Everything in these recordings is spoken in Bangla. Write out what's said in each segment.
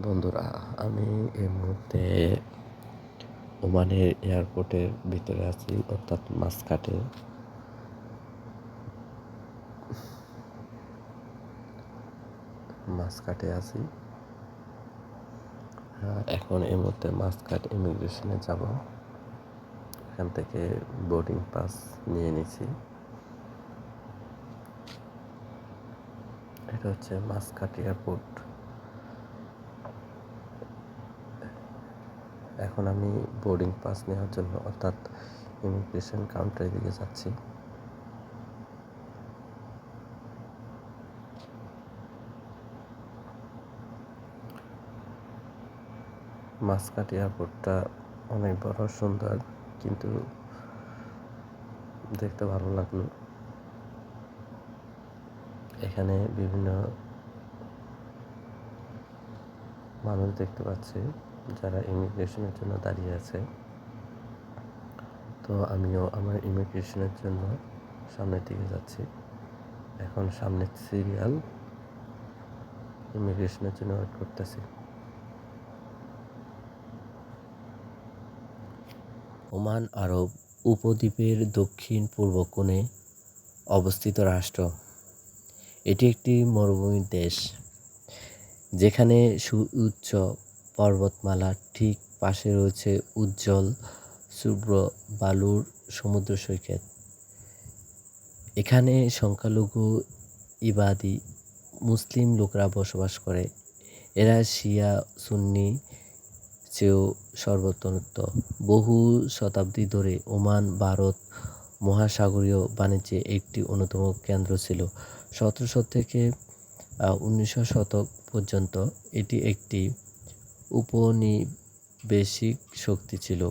বন্ধুরা আমি এই মুহূর্তে ওমানের এয়ারপোর্টের ভিতরে আছি অর্থাৎ মাসকাটে মাসকাটে আছি। আহ, এখন এই মুহূর্তে মাসকাট ইমিগ্রেশনে যাব। এখান থেকে বোর্ডিং পাস নিয়ে নিছি। এটা হচ্ছে মাসকাট এয়ারপোর্ট। এখন আমি বোর্ডিং পাস নেওয়ার জন্য, অর্থাৎ ইমিগ্রেশন কাউন্টারের দিকে যাচ্ছি। মাসকাট এয়ারপোর্টটা অনেক বড়, সুন্দর, কিন্তু দেখতে ভালো লাগল। এখানে বিভিন্ন মানুষ দেখতে পাচ্ছি। যারা ইমিগ্রেশনের জন্য দাঁড়িয়ে আছে, তো আমিও আমার ইমিগ্রেশনের জন্য সামনের দিকে যাচ্ছি। এখন সামনে সিরিয়াল ইমিগ্রেশনের জন্য ওয়েট করতেছি। ওমান আরব উপদ্বীপের দক্ষিণ পূর্ব কোণে অবস্থিত রাষ্ট্র। এটি একটি মরুভূমির দেশ, যেখানে সুউচ্চ পর্বতমালার ঠিক পাশে রয়েছে উজ্জ্বল, শুভ্র বালুর সমুদ্র সৈকত। এখানে সংখ্যালঘু ইবাদি মুসলিম লোকরা বসবাস করে। এরা শিয়া, সুন্নি চেয়েও সর্বোত্তনোত্ত বহু শতাব্দী ধরে ওমান, ভারত মহাসাগরীয় বাণিজ্যে একটি অন্যতম কেন্দ্র ছিল। সতেরোশো থেকে উনিশশো শতক পর্যন্ত এটি একটি উপনিবেশিক শক্তি ছিল।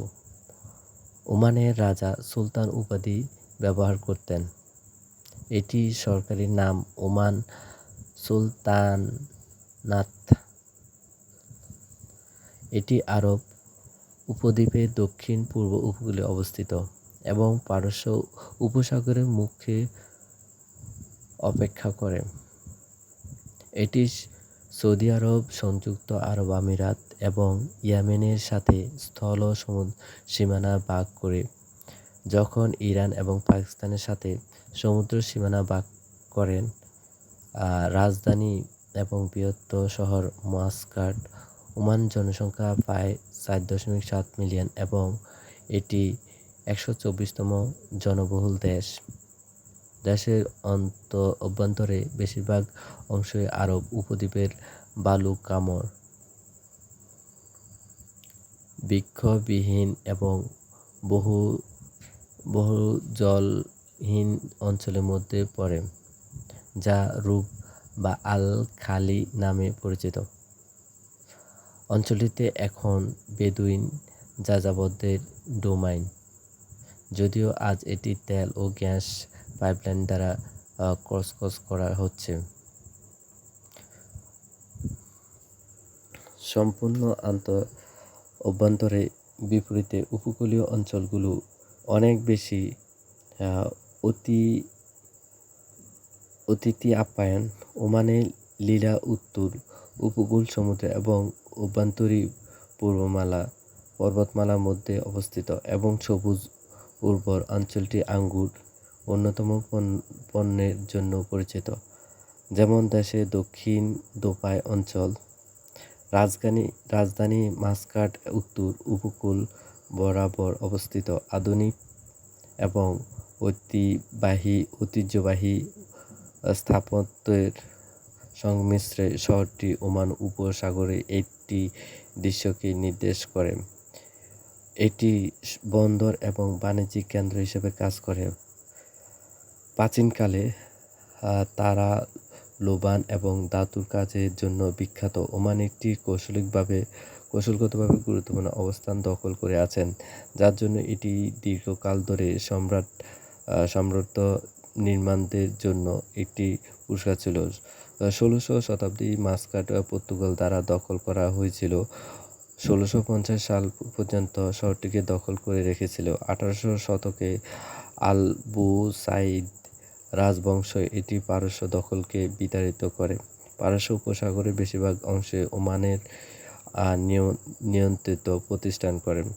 ওমানের রাজা সুলতান উপাধি ব্যবহার করতেন। এটি সরকারি নাম ওমান সুলতানাত। এটি আরব উপদ্বীপের দক্ষিণ পূর্ব উপকূলে অবস্থিত এবং পারস্য উপসাগরের মুখে অপেক্ষা করে। এটি সৌদি আরব, সংযুক্ত আরব আমিরাত এবং ইয়েমেনের সাথে স্থল সীমানা ভাগ করে যখন ইরান এবং পাকিস্তানের সাথে সমুদ্র সীমানা ভাগ করেন রাজধানী এবং বৃহত্তর শহর মাস্কাট, ওমান জনসংখ্যা প্রায় চার দশমিক সাত মিলিয়ন এবং এটি একশো চব্বিশতম জনবহুল দেশ। দেশের অন্ত, অভ্যন্তরে বেশিরভাগ অংশই আরব উপদ্বীপের বালু কামর বৃক্ষবিহীন এবং বহু বহু জলহীন অঞ্চলের মধ্যে পড়ে, যা রূপ বা আল খালি নামে পরিচিত। অঞ্চলটিতে এখন বেদুইন যাযাবরদের ডোমাইন। যদিও আজ এটি তেল ও গ্যাস পাইপলাইন দ্বারা ক্রস ক্রস করা হচ্ছে। সম্পূর্ণ আন্ত, অভ্যন্তরে বিপরীতে উপকূলীয় অঞ্চলগুলো অনেক বেশি অতি, অতিথি আপ্যায়ন, ওমানে লীলা উত্তর, উপকূল সমুদ্র এবং অভ্যন্তরী পূর্বমালা, পর্বতমালার মধ্যে অবস্থিত এবং সবুজ উর্বর অঞ্চলটি আঙ্গুর অন্যতম পণ্যের জন্য পরিচিত। যেমন দেশে দক্ষিণ দোপাই অঞ্চল, রাজধানী রাজধানী মাসকাট উত্তর উপকূল বরাবর অবস্থিত আধুনিক এবং ঐতিহ্যবাহী ঐতিহ্যবাহী স্থাপত্যের সংমিশ্রে শহরটি ওমান উপসাগরে একটি দৃশ্যকে নির্দেশ করে। এটি বন্দর এবং বাণিজ্যিক কেন্দ্র হিসেবে কাজ করে। প্রাচীনকালে তারা লোবান এবং ধাতুর কাজের জন্য বিখ্যাত। ওমান একটি কৌশলিকভাবে, কৌশলগতভাবে গুরুত্বপূর্ণ অবস্থান দখল করে আছেন, যার জন্য এটি দীর্ঘকাল ধরে সম্রাট সাম্রাজ্য নির্মাণদের জন্য একটি পুরস্কার ছিল। ষোলোশো শতাব্দী মাসকাট পর্তুগাল দ্বারা দখল করা হয়েছিল। ষোলোশো পঞ্চাশ সাল পর্যন্ত শহরটিকে দখল করে রেখেছিল। আঠারোশো শতকে আল সাইদ রাজবংশ এটি পারস্য দখলকে বিতাড়িত করে। পারস্য উপসাগরের বেশিরভাগ অংশে ওমানের নিয়- নিয়ন্ত্রিত প্রতিষ্ঠান করেন।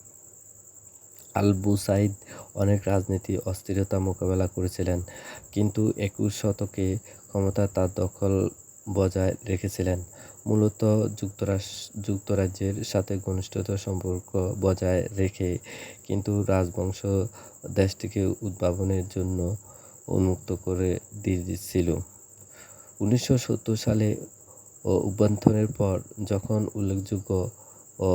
আল বুসাইদ অনেক রাজনীতি, অস্থিরতা মোকাবেলা করেছিলেন, কিন্তু একুশ শতকে ক্ষমতা তার দখল বজায় রেখেছিলেন। মূলত যুক্তরাষ্ট্র যুক্তরাজ্যের সাথে ঘনিষ্ঠতার সম্পর্ক বজায় রেখে কিন্তু রাজবংশ দেশটিকে উদ্ভাবনের জন্য উন্মুক্ত করে দিয়েছিল। উনিশশো সত্তর সালে ও অভ্যন্তরের পর যখন উল্লেখযোগ্য ও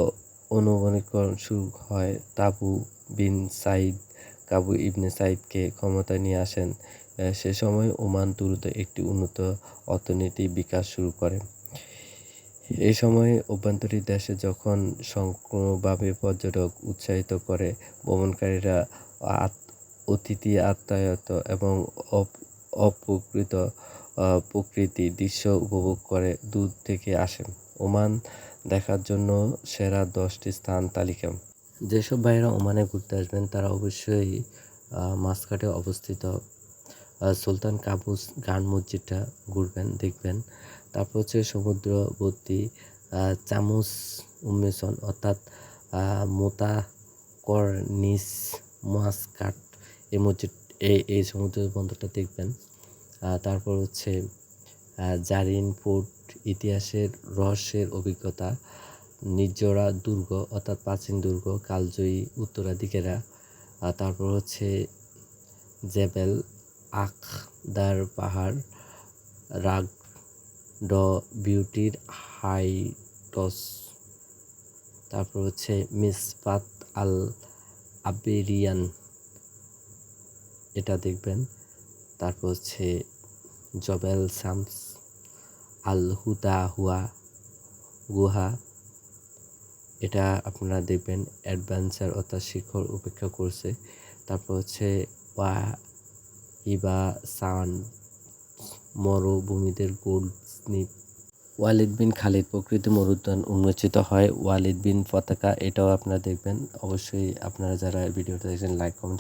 অনুগণীকরণ শুরু হয়, তাবু বিন সাইদ, কাবু ইবনে সাইদকে ক্ষমতায় নিয়ে আসেন। সে সময় ওমান দ্রুত একটি উন্নত অর্থনীতি বিকাশ শুরু করে। এই সময়ে অভ্যন্তরীণ দেশে যখন সংক্রমভাবে পর্যটক উৎসাহিত করে, ভ্রমণকারীরা অতিথি আত্মায়ত এবং অপ- অপ্রকৃত প্রকৃতি দৃশ্য উপভোগ করে দূর থেকে আসেন। ওমান দেখার জন্য সেরা দশটি স্থান তালিকা যেসব ভাইয়েরা ওমানে ঘুরতে আসবেন, তারা অবশ্যই মাসকাটে অবস্থিত সুলতান কাবুস গান মসজিদটা ঘুরবেন, দেখবেন। তারপর হচ্ছে সমুদ্রবর্তী চামুস উন্মেষণ অর্থাৎ মোতা করনিস মাসকাট এই মসজিদ এই এই সমুদ্র বন্দরটা দেখবেন। তারপর হচ্ছে জারিন পোর্ট ইতিহাসের রহস্যের অভিজ্ঞতা, নির্জরা দুর্গ অর্থাৎ প্রাচীন দুর্গ, কালজয়ী উত্তরাধিকারা তারপর হচ্ছে জেবেল আখদার পাহাড়, রাগ ড বিউটির হাইটস তারপর হচ্ছে মিসফাত আল আবেরিয়ান। এটা দেখবেন। তারপর হচ্ছে জবেল শামস, আল হুদা হুয়া, গুহা। এটা আপনারা দেখবেন অ্যাডভেঞ্চার অর্থাৎ শিখর উপেক্ষা করছে। তারপর হচ্ছে ওয়া ইবা সান, মরুভূমিদের গোল্ড স্নিপ ওয়ালিদ বিন খালিদ প্রকৃত মরুদ্যান উন্মোচিত হয়। ওয়ালিদ বিন পতাকা, এটাও আপনারা দেখবেন। অবশ্যই আপনারা যারা ভিডিওটা দেখছেন লাইক কমেন্ট